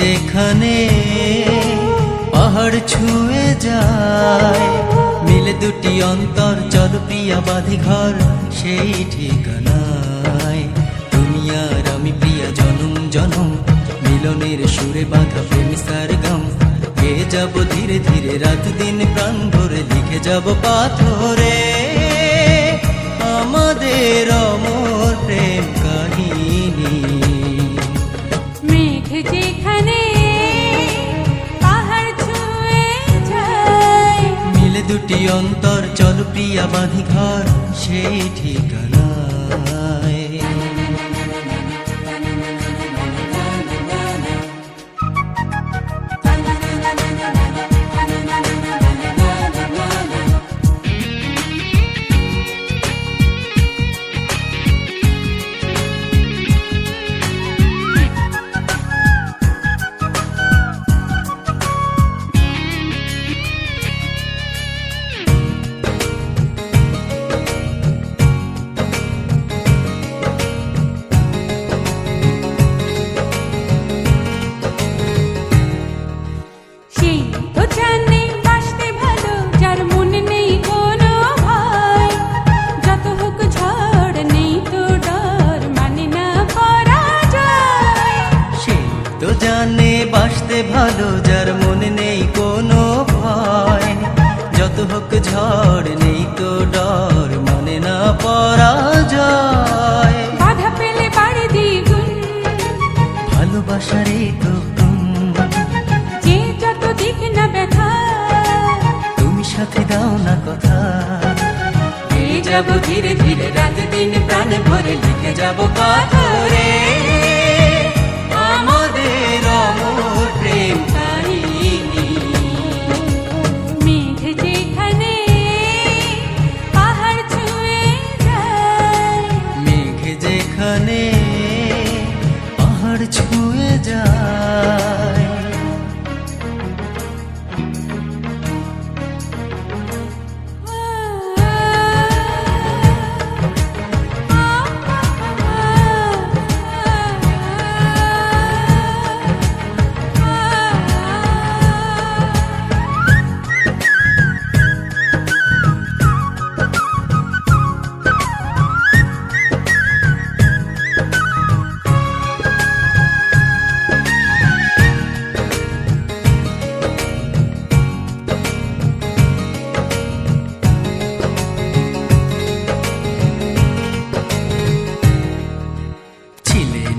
যেখানে পাহাড় ছুঁয়ে যায়, মিলে দুটি অন্তর চল প্রিয়া বাঁধি ঘর, সেই ঠিকানায়। তুমি আর আমি প্রিয়া জনম জনম, মিলনের সুরে বাঁধা প্রেমিসার গাম। গেয়ে যাব ধীরে ধীরে রাত দিন প্রাণ ভরে, লিখে যাব পাথরে। আমাদের অমর দুটি অন্তর চল প্রিয়া বাঁধি ঘর সেই ঠিকানায়। ভালো যার মনে নেই কোনো ভয়। যত হোক ঝড় নেই তো ডর মানে না পরাজয়। বাধা পেলে বাড়ি দ্বিগুণ। ভালোবাসার এই তো। যে যত দিক না ব্যথা। তুমি সাথে দাও না কথা। যাব ধীরে ধীরে রাত দিন প্রাণ ভরে লিখে যাব পাথরে আমাদের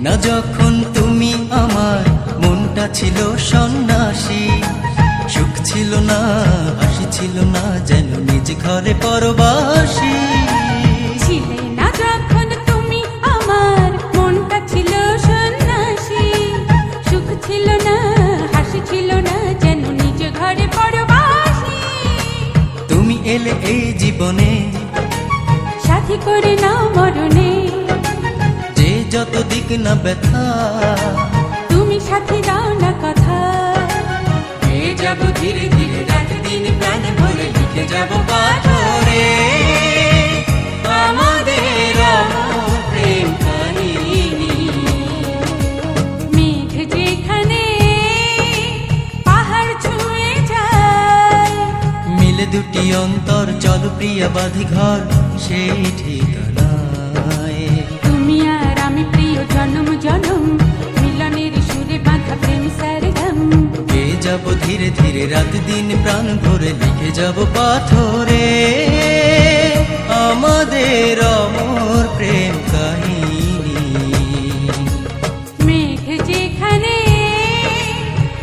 না যখন তুমি আমার মনটা ছিল সন্ন্যাসী সুখ ছিল না হাসি ছিল না যেন নিজ ঘরে পরবাসী। ছিলে না যখন তুমি আমার মনটা ছিল সন্ন্যাসী সুখ ছিল না হাসি ছিল না যেন নিজ ঘরে পরবাসী। তুমি এলে এই জীবনে সাথী করে নাও মরণে যত দিক না ব্যথা। তুমি সাথে দাও না কথা। পেয়ে যাব ধীরে ধীরে রাত দিন প্রাণ ভরে লিখে যাব পাথরে। আমাদের প্রেম কাহিনী। মেঘ যেখানে পাহাড় ছুঁয়ে যায়। মিলে দুটি অন্তর চল প্রিয়া বাঁধি ঘর সেই ঠিকানায় রাত দিন প্রাণ ভরে লিখে যাব পাথরে। আমাদের অমর প্রেম কাহিনী। মেঘ যেখানে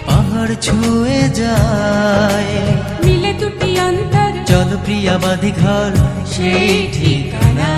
পাহাড় ছুঁয়ে যায়। মিলে দুটি অন্তর। চল প্রিয়া বাঁধি ঘর সেই ঠিকানা।